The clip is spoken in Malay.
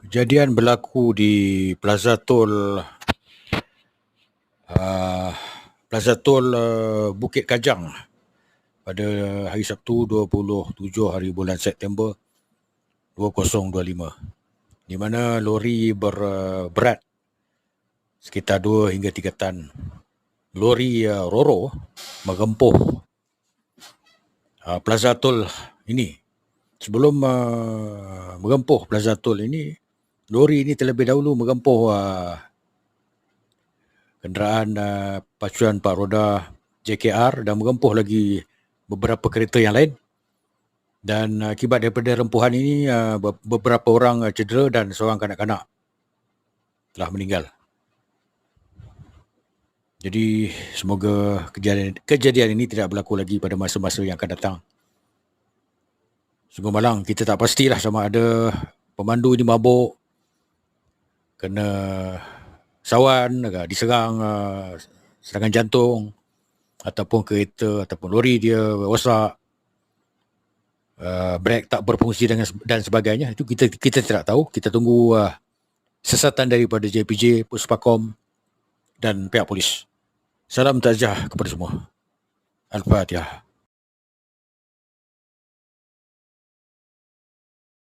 Kejadian berlaku di Plaza Tol uh, Plaza Tol uh, Bukit Kajang pada hari Sabtu 27 hari bulan September 2025 di mana lori berberat uh, sekitar 2 hingga 3 tan. Lori uh, Roro mengempuh uh, Plaza Tol ini. Sebelum uh, mengempuh Plaza Tol ini lori ini terlebih dahulu mengempuh uh, kenderaan uh, pacuan empat roda JKR dan mengempuh lagi beberapa kereta yang lain. Dan uh, akibat daripada rempuhan ini uh, beberapa orang uh, cedera dan seorang kanak-kanak telah meninggal. Jadi semoga kejadian, kejadian ini tidak berlaku lagi pada masa-masa yang akan datang. Sungguh malang kita tak pastilah sama ada pemandu ini mabuk kena sawan diserang uh, serangan jantung ataupun kereta ataupun lori dia rosak. Uh, brake tak berfungsi dengan dan sebagainya. Itu kita kita tidak tahu. Kita tunggu uh, sesatan daripada JPJ Puspakom dan pihak polis. Salam takziah kepada semua. Al-fatihah